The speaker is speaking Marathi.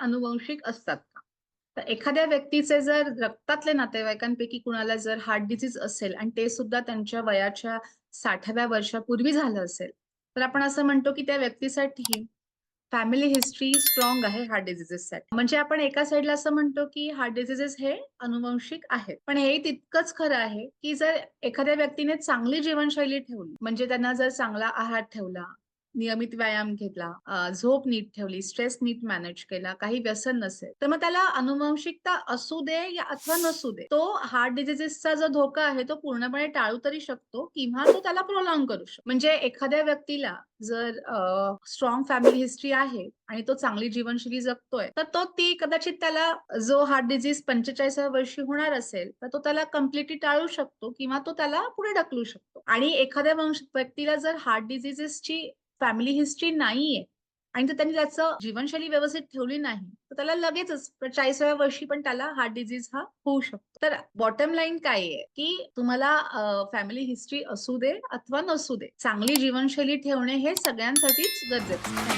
अनुवंशिक असतात का? तर एखाद्या व्यक्तीचे जर रक्तातले नातेवाईकांपैकी कुणाला जर हार्ट डिझीज असेल आणि ते सुद्धा त्यांच्या वयाच्या 60व्या वर्षापूर्वी झालं असेल, तर आपण असं म्हणतो की त्या व्यक्तीसाठी फॅमिली हिस्ट्री स्ट्रॉंग आहे हार्ट डिसीजेससाठी. म्हणजे आपण एका साईडला असं म्हणतो की हार्ट डिसीजेस हे अनुवंशिक आहेत. पण हे तितकंच खरं आहे की जर एखाद्या व्यक्तीने चांगली जीवनशैली ठेवली, म्हणजे त्यांना जर चांगला आहार ठेवला, नियमित व्यायाम घेतला, झोप नीट ठेवली, स्ट्रेस नीट मॅनेज केला, काही व्यसन नसेल, तर मग त्याला अनुवंशिकता असू दे या अथवा नसू दे, तो हार्ट डिझिजेसचा जो धोका आहे तो पूर्णपणे टाळू तरी शकतो किंवा तो त्याला प्रोलॉंग करू शकतो. म्हणजे एखाद्या व्यक्तीला जर स्ट्रॉंग फॅमिली हिस्ट्री आहे आणि तो चांगली जीवनशैली जगतोय, तर तो ती कदाचित त्याला जो हार्ट डिझीज पंचेचाळीसाव्या वर्षी होणार असेल, तर तो त्याला कम्प्लिटली टाळू शकतो किंवा तो त्याला पुढे ढकलू शकतो. आणि एखाद्या व्यक्तीला जर हार्ट डिझिजेसची फॅमिली हिस्ट्री नाहीये. आणि जर त्यांनी त्याचं जीवनशैली व्यवस्थित ठेवली नाही, तर त्याला लगेचच 40व्या वर्षी पण त्याला हार्ट डिझीज हा होऊ शकतो. तर बॉटम लाईन काय आहे, की तुम्हाला फॅमिली हिस्ट्री असू दे अथवा नसू दे, चांगली जीवनशैली ठेवणे हे सगळ्यांसाठीच गरजेचं